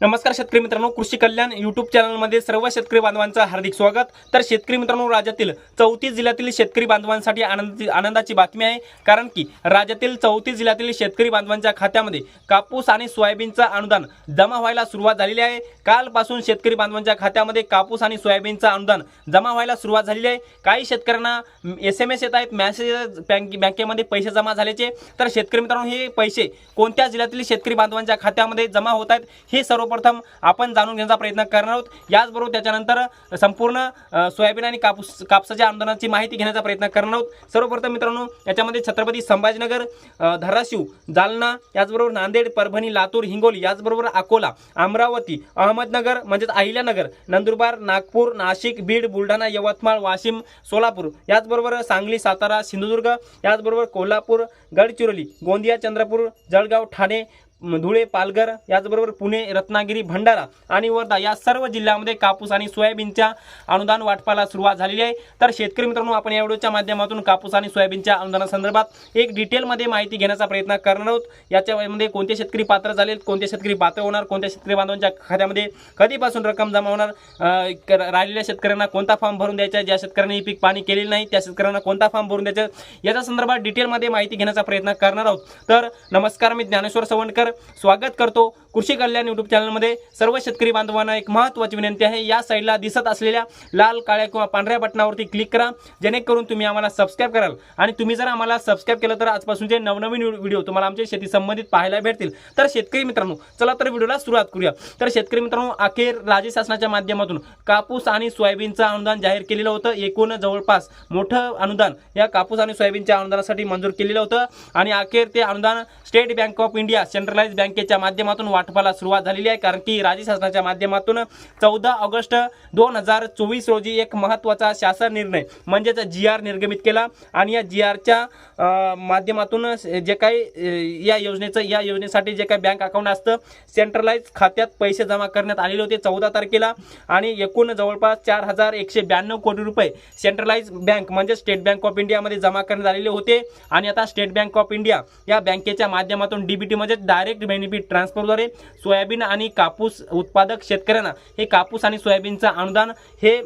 नमस्कार शेतकरी मित्रांनो कृषी कल्याण युट्यूब चॅनलमध्ये सर्व शेतकरी बांधवांचं हार्दिक स्वागत. तर शेतकरी मित्रांनो राज्यातील चौतीस जिल्ह्यातील शेतकरी बांधवांसाठी आनंदी आनंदाची बातमी आहे. कारण की राज्यातील चौतीस जिल्ह्यातील शेतकरी बांधवांच्या खात्यामध्ये कापूस आणि सोयाबीनचं अनुदान जमा व्हायला सुरुवात झालेली आहे. कालपासून शेतकरी बांधवांच्या खात्यामध्ये कापूस आणि सोयाबीनचं अनुदान जमा व्हायला सुरुवात झालेली आहे. काही शेतकऱ्यांना एस एम एस येत आहेत मॅसेज बँक बँकेमध्ये पैसे जमा झाल्याचे. तर शेतकरी मित्रांनो हे पैसे कोणत्या जिल्ह्यातील शेतकरी बांधवांच्या खात्यामध्ये जमा होत आहेत हे सर्वप्रथम आपण जाणून घेण्याचा प्रयत्न करणार आहोत. याचबरोबर त्याच्यानंतर संपूर्ण सोयाबीन आणि कापूस कापसाच्या आंदोलनाची माहिती घेण्याचा प्रयत्न करणार आहोत. सर्वप्रथम मित्रांनो याच्यामध्ये छत्रपती संभाजीनगर धाराशिव जालना याचबरोबर नांदेड परभणी लातूर हिंगोली याचबरोबर अकोला अमरावती अहमदनगर म्हणजेच अहिल्यानगर नंदुरबार नागपूर नाशिक बीड बुलढाणा यवतमाळ वाशिम सोलापूर याचबरोबर सांगली सातारा सिंधुदुर्ग याचबरोबर कोल्हापूर गडचिरोली गोंदिया चंद्रपूर जळगाव ठाणे धुळे पालघर याचबरोबर पुणे रत्नागिरी भंडारा आणि वर्धा या सर्व जिल्ह्यामध्ये कापूस आणि सोयाबीनच्या अनुदान वाटपाला सुरुवात झालेली आहे. तर शेतकरी मित्रांनो आपण या व्हिडिओच्या माध्यमातून कापूस आणि सोयाबीनच्या अनुदानासंदर्भात एक डिटेलमध्ये माहिती घेण्याचा प्रयत्न करणार आहोत. याच्यामध्ये कोणते शेतकरी पात्र झालेत कोणते शेतकरी पात्र होणार कोणत्या शेतकरी बांधवांच्या खात्यामध्ये कधीपासून रक्कम जमा होणार क- राहिलेल्या शेतकऱ्यांना कोणता फॉर्म भरून द्यायचा ज्या शेतकऱ्यांनी पीक पाणी केलेलं नाही त्या शेतकऱ्यांना कोणता फॉर्म भरून द्यायचा याच्या संदर्भात डिटेलमध्ये माहिती घेण्याचा प्रयत्न करणार आहोत. तर नमस्कार मी ज्ञानेश्वर सवंडकर. सवणकर स्वागत करतो कृषी कल्याण युट्यूब चॅनलमध्ये सर्व शेतकरी बांधवांना एक महत्त्वाची विनंती आहे. या साईडला दिसत असलेल्या लाल काळ्या किंवा पांढऱ्या बटनावरती क्लिक करा. जेणेकरून तुम्ही आम्हाला सबस्क्राईब कराल. आणि तुम्ही जर आम्हाला सबस्क्राईब केलं तर आजपासून जे नवनवीन व्हिडिओ तुम्हाला आमच्या शेती संबंधित पाहायला भेटतील. तर शेतकरी मित्रांनो चला तर व्हिडिओला सुरुवात करूया. तर शेतकरी मित्रांनो अखेर राज्य शासनाच्या माध्यमातून कापूस आणि सोयाबीनचं अनुदान जाहीर केलेलं होतं. एकूण जवळपास मोठं अनुदान या कापूस आणि सोयाबीनच्या अनुदानासाठी मंजूर केलेलं होतं. आणि अखेर ते अनुदान State Bank of India central centralise बँकेच्या माध्यमातून वाटपाला सुरुवात झालेली आहे. कारण की राज्य शासनाच्या माध्यमातून चौदा ऑगस्ट दोन हजार चोवीस रोजी एक महत्त्वाचा शासन निर्णय म्हणजेच जी आर निर्गमित केला. आणि या जी आरच्या माध्यमातून जे काही या योजनेचं या योजनेसाठी जे काही बँक अकाउंट असतं सेंट्रलाइज खात्यात पैसे जमा करण्यात आलेले होते चौदा तारखेला. आणि एकूण जवळपास चार हजार एकशे ब्याण्णव कोटी रुपये सेंट्रलाइज बँक म्हणजे स्टेट बँक ऑफ इंडियामध्ये जमा करण्यात आलेले होते. आणि आता स्टेट बँक ऑफ इंडिया या बँकेच्या माध्यमातून डीबीटी म्हणजे डायरेक्ट बेनिफिट ट्रान्सफरद्वारे सोयाबीन आणि कापूस उत्पादक शेतकऱ्यांना हे कापूस आणि सोयाबीनचं अनुदान हे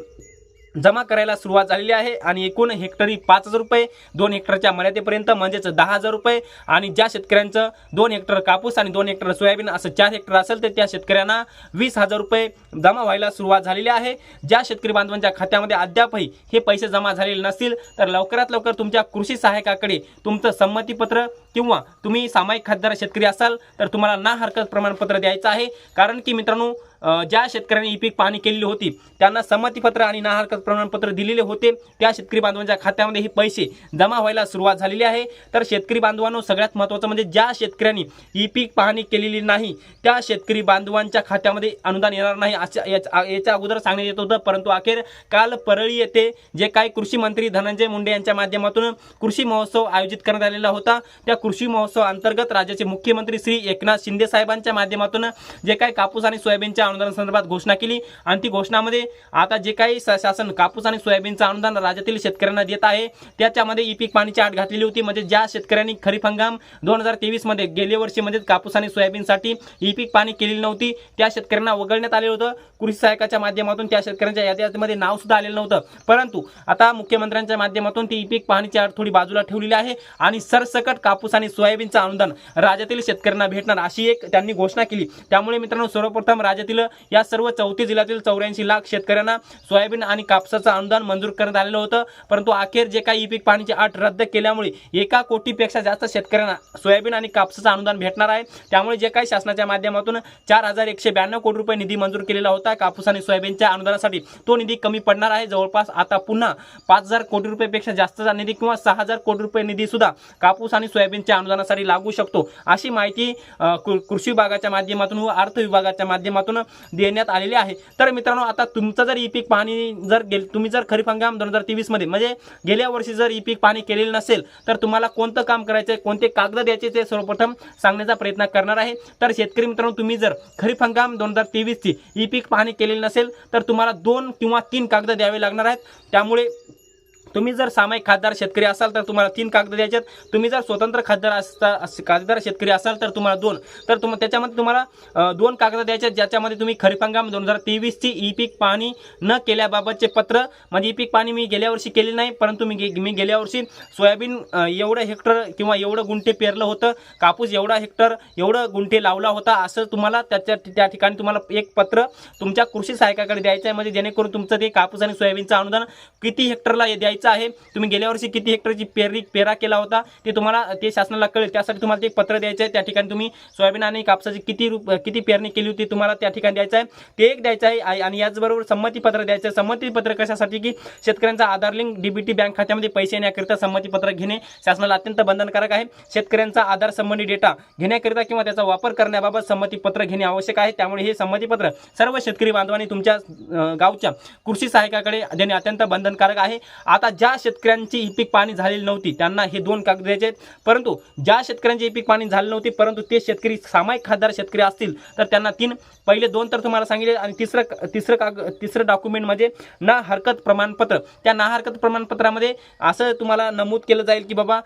जमा करायला सुरुवात झालेली आहे आणि एकूण हेक्टरी पाच हजार रुपये दोन हेक्टरच्या मर्यादेपर्यंत म्हणजेच दहा हजार रुपये आणि ज्या शेतकऱ्यांचं दोन हेक्टर कापूस आणि दोन हेक्टर सोयाबीन असं चार हेक्टर असेल तर त्या शेतकऱ्यांना वीस हजार रुपये जमा व्हायला सुरुवात झालेली आहे. ज्या शेतकरी बांधवांच्या खात्यामध्ये अद्यापही हे पैसे जमा झालेले नसतील तर लवकरात लवकर तुमच्या कृषी सहाय्यकाकडे तुमचं संमतीपत्र किंवा तुम्ही सामायिक खाद्यदार शेतकरी असाल तर तुम्हाला ना हरकत प्रमाणपत्र द्यायचं आहे. कारण की मित्रांनो ज्या शेतकऱ्यांनी ई पीक पाहणी केलेली होती त्यांना संमतीपत्र आणि ना हरकत प्रमाणपत्र दिलेले होते. त्या शेतकरी बांधवांच्या खात्यामध्ये हे पैसे जमा व्हायला सुरुवात झालेली आहे. तर शेतकरी बांधवांनो सगळ्यात महत्त्वाचं म्हणजे ज्या शेतकऱ्यांनी ई पीक पाहणी केलेली नाही त्या शेतकरी बांधवांच्या खात्यामध्ये अनुदान येणार नाही अशा याच्या याच्या अगोदर सांगण्यात येत होतं. परंतु अखेर काल परळी येथे जे काही कृषी मंत्री धनंजय मुंडे यांच्या माध्यमातून कृषी महोत्सव आयोजित करण्यात आलेला होता त्या कृषी महोत्सव अंतर्गत राज्याचे मुख्यमंत्री श्री एकनाथ शिंदे साहेबांच्या माध्यमातून जे काही कापूस आणि सोयाबीनच्या अनुदानासंदर्भात घोषणा केली. आणि ती घोषणामध्ये आता जे काही शासन कापूस आणि सोयाबीनचं अनुदान राज्यातील शेतकऱ्यांना देत आहे त्याच्यामध्ये ई पीक पाणीची आट घातलेली होती. म्हणजे ज्या शेतकऱ्यांनी खरीप हंगाम दोन हजार तेवीसमध्ये गेल्या वर्षी म्हणजे कापूस आणि सोयाबीनसाठी ई पीक पाणी केलेली नव्हती त्या शेतकऱ्यांना वगळण्यात आलेलं होतं. कृषी सहायकाच्या माध्यमातून त्या शेतकऱ्यांच्या यादीमध्ये नाव सुद्धा आलेलं नव्हतं. परंतु आता मुख्यमंत्र्यांच्या माध्यमातून ती ई पीक पाहणीची आट थोडी बाजूला ठेवलेली आहे आणि सरसकट कापूस आणि सोयाबीनचं अनुदान राज्यातील शेतकऱ्यांना भेटणार अशी एक त्यांनी घोषणा केली. त्यामुळे मित्रांनो सर्वप्रथम राज्यातील या सर्व चौतीस जिल्ह्यातील चौऱ्याऐंशी लाख शेतकऱ्यांना सोयाबीन आणि कापसाचं अनुदान मंजूर करण्यात आलेलं होतं. परंतु अखेर जे काही ई पीक पाणीची आठ रद्द केल्यामुळे एका कोटीपेक्षा जास्त शेतकऱ्यांना सोयाबीन आणि कापसाचं अनुदान भेटणार आहे. त्यामुळे जे काही शासनाच्या माध्यमातून चार हजार एकशे ब्याण्णव कोटी रुपये निधी मंजूर केलेला होता. कापूस आणि सोयाबीनच्या अनुदानासाठी तो निधी कमी पडणार आहे. जवळपास आता पुन्हा पाच हजार कोटी रुपयेपेक्षा जास्तचा निधी किंवा सहा हजार कोटी रुपये निधी सुद्धा कापूस आणि सोयाबीनच्या अनुदानासाठी लागू शकतो. अशी माहिती कृषी विभागाच्या माध्यमातून व अर्थ विभागाच्या माध्यमातून देण्यात आलेली आहे. तर मित्रांनो आता तुमचं जर ई पीक पाहणी जर गेल तुम्ही जर खरीप हंगाम दोन हजार तेवीसमध्ये म्हणजे गेल्या वर्षी जर ई पीक पाहणी केलेलं नसेल तर तुम्हाला कोणतं काम करायचं आहे कोणते कागद द्यायचे ते सर्वप्रथम सांगण्याचा प्रयत्न करणार आहे. तर शेतकरी मित्रांनो तुम्ही जर खरीप हंगाम दोन हजार तेवीसची ई पीक पाहणी केलेली नसेल तर तुम्हाला दोन किंवा तीन कागद द्यावे लागणार आहेत. त्यामुळे तुम्ही जर सामायिक खासदार शेतकरी असाल तर तुम्हाला तीन कागद द्यायचे आहेत तुम्ही जर स्वतंत्र खासदार असता खासदार शेतकरी असाल तर तुम्हाला दोन. तर तुम त्याच्यामध्ये तुम्हाला दोन कागद द्यायचे आहेत ज्याच्यामध्ये तुम्ही खरीप हंगाम दोन हजार तेवीसची ई पीक पाणी न केल्याबाबतचे पत्र म्हणजे ई पीक पाणी मी गेल्या वर्षी केले नाही परंतु मी गे- मी गेल्या वर्षी सोयाबीन एवढं हेक्टर किंवा एवढं गुंठे पेरलं होतं कापूस एवढा हेक्टर एवढं गुंठे लावला होता असं तुम्हाला त्याच्या त्या ठिकाणी तुम्हाला एक पत्र तुमच्या कृषी सहायकाकडे द्यायचं आहे म्हणजे जेणेकरून तुमचं ते कापूस आणि सोयाबीनचं अनुदान किती हेक्टरला द्यायचं द्यायचं आहे. तुम्ही गेल्या वर्षी किती हेक्टरची पेरणी पेरा केला होता? ते तुम्हाला ते शासनाला कळेल. त्यासाठी तुम्हाला ते एक पत्र द्यायचं आहे त्या ठिकाणी तुम्ही सोयाबीन आणि कापसाची किती रुप किती पेरणी केली होती तुम्हाला त्या ठिकाणी द्यायचं आहे ते एक द्यायचं आहे. आणि- याचबरोबर संमतीपत्र द्यायचं आहे संमतीपत्र कशासाठी? की शेतकऱ्यांचा आधार लिंक डीबीटी बँक खात्यामध्ये पैसे येण्याकरिता संमतीपत्र घेणे शासनाला अत्यंत बंधनकारक आहे. शेतकऱ्यांचा आधार संबंधी डेटा घेण्याकरिता किंवा त्याचा वापर करण्याबाबत संमतीपत्र घेणे आवश्यक आहे. त्यामुळे हे संमतीपत्र सर्व शेतकरी बांधवांनी तुमच्या गावच्या कृषी सहायकाकडे देणे अत्यंत बंधनकारक आहे. आता ज्या शेतकऱ्यांची ई पीक पाणी झालेली नव्हती त्यांना हे दोन कागद द्यायचे आहेत. परंतु ज्या शेतकऱ्यांची ई पीक पाणी झाली नव्हती परंतु ते शेतकरी सामायिक खासदार शेतकरी असतील तर त्यांना तीन पहिले दोन तर तुम्हाला सांगितले आणि तिसरं तिसरं काग तिसरं डॉक्युमेंट म्हणजे ना हरकत प्रमाणपत्र. त्या ना हरकत प्रमाणपत्रामध्ये असं तुम्हाला नमूद केलं जाईल की बाबा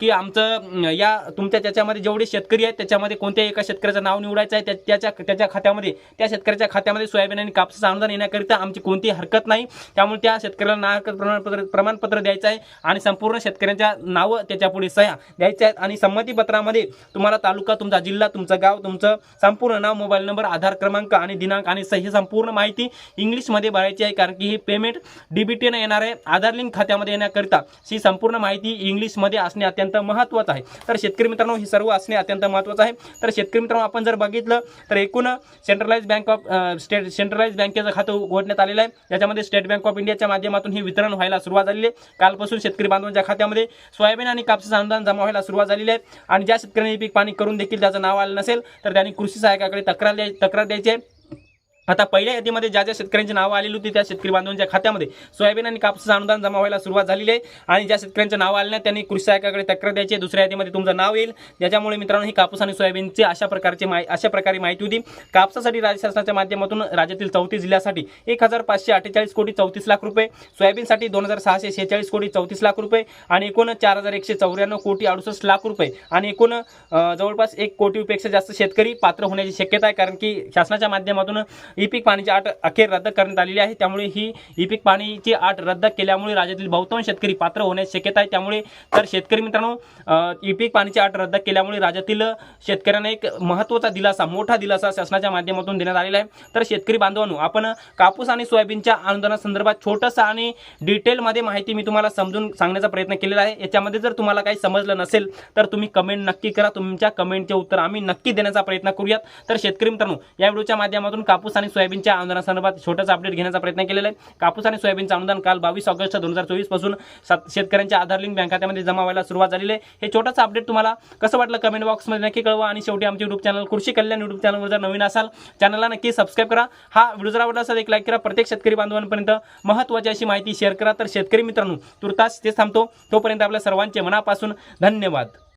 की आमचं या तुमच्या त्याच्यामध्ये जेवढे शेतकरी आहेत त्याच्यामध्ये कोणत्याही एका शेतकऱ्याचं नाव निवडायचं आहे त्या- त्याच्या त्याच्या खात्यामध्ये त्या शेतकऱ्याच्या खात्यामध्ये सोयाबीन आणि कापसाचं अनुदान येण्याकरिता आमची कोणतीही हरकत नाही. त्यामुळे त्या शेतकऱ्याला ना हरकत प्रमाणपत्र प्रमाणपत्र द्यायचं आहे आणि संपूर्ण शेतकऱ्यांच्या नावं त्याच्यापुढे सह्या द्यायच्या आहेत. आणि संमतीपत्रामध्ये तुम्हाला तालुका तुमचा जिल्हा तुमचं गाव तुमचं संपूर्ण नाव मोबाईल नंबर आधार क्रमांक आणि दिनांक आणि सही संपूर्ण माहिती इंग्लिशमध्ये भरायची आहे कारण की ही पेमेंट डीबीटीने येणार आहे. आधार लिंक खात्यामध्ये येण्याकरिता ही संपूर्ण माहिती इंग्लिशमध्ये असणे अत्यंत महत्त्वाचं आहे. तर शेतकरी मित्रांनो हे सर्व असणे अत्यंत महत्त्वाचं आहे. तर शेतकरी मित्रांनो आपण जर बघितलं तर एकूण centralise bank of state centralise बँकेचं खातं उघडण्यात आलेलं आहे. त्याच्यामध्ये स्टेट बँक ऑफ इंडियाच्या माध्यमातून हे वितरण व्हायला सुरुवात झालेली आहे. कालपासून शेतकरी बांधवांच्या खात्यामध्ये सोयाबीन आणि कापसाचं अनुदान जमा व्हायला सुरुवात झालेली आहे. आणि ज्या शेतकऱ्यांनी पीक पाणी करून देखील त्याचं नाव आलं नसेल तर त्यांनी कृषी सहायकाकडे तक्रार द्याय तक्रार द्यायची आहे. आता पहिल्या यादीमध्ये ज्या ज्या शेतकऱ्यांची नावं आलेली होती त्या शेतकरी बांधवांच्या खात्यामध्ये सोयाबीन आणि कापसाचं अनुदान जमा व्हायला सुरुवात झालेली आहे. आणि ज्या शेतकऱ्यांचं नाव आले नाही त्यांनी कृषी सहायकाकडे तक्रार द्यायची दुसऱ्या यादीमध्ये तुमचं नाव येईल. ज्याच्यामुळे मित्रांनो ही कापूस आणि सोयाबीनची अशा प्रकारची माहि अशा प्रकारे माहिती होती. कापसासाठी राज्य शासनाच्या माध्यमातून राज्यातील चौतीस जिल्ह्यासाठी एक हजार पाचशे अठ्ठेचाळीस कोटी चौतीस लाख रुपये सोयाबीनसाठी दोन हजार सहाशे शेहेचाळीस कोटी चौतीस लाख रुपये आणि एकूण चार हजार एकशे चौऱ्याण्णव कोटी अडुसष्ट लाख रुपये आणि एकूण जवळपास एक कोटीपेक्षा जास्त शेतकरी पात्र होण्याची शक्यता आहे. कारण की शासनाच्या माध्यमातून ई पीक पाणीची आट अखेर रद्द करण्यात आलेली आहे. त्यामुळे ही ई पीक पाणीची आट रद्द केल्यामुळे राज्यातील बहुतांश शेतकरी पात्र होण्याची शक्यता आहे. त्यामुळे तर शेतकरी मित्रांनो ई पीक पाणीची आट रद्द केल्यामुळे राज्यातील शेतकऱ्यांना एक महत्त्वाचा दिलासा मोठा दिलासा शासनाच्या माध्यमातून देण्यात आलेला आहे. तर शेतकरी बांधवांनो आपण कापूस आणि सोयाबीनच्या अनुदानासंदर्भात छोटंसं आणि डिटेलमध्ये माहिती मी तुम्हाला समजून सांगण्याचा प्रयत्न केलेला आहे. याच्यामध्ये जर तुम्हाला काही समजलं नसेल तर तुम्ही कमेंट नक्की करा. तुमच्या कमेंटचे उत्तर आम्ही नक्की देण्याचा प्रयत्न करूयात. तर शेतकरी मित्रांनो या व्हिडिओच्या माध्यमातून कापूस आणि सोयाबीनच्या अनुदानासंदर्भात छोटासा अपडेट घेण्याचा प्रयत्न केलेला आहे. कापूस आणि सोयाबीनचं अनुदान काल बावीस ऑगस्ट दोन हजार चोवीसपासून शेतकऱ्यांच्या आधार लिंक बँक खात्यामध्ये जमा व्हायला सुरुवात झालेली आहे. हे छोटासा अपडेट तुम्हाला कसं वाटलं कमेंट बॉक्समध्ये नक्की कळवा आणि शेवटी आमचे युट्यूब चॅनल कृषी कल्याण युट्यूब चॅनलवर जर नवीन असाल चॅनलला नक्की सबस्क्राईब करा. हा व्हिडिओ जर आवडला असेल एक लाईक करा. प्रत्येक शेतकरी बांधवांपर्यंत महत्त्वाची अशी माहिती शेअर करा. तर शेतकरी मित्रांनो तुर्तास ते थांबतो. तोपर्यंत आपल्या सर्वांचे मनापासून धन्यवाद.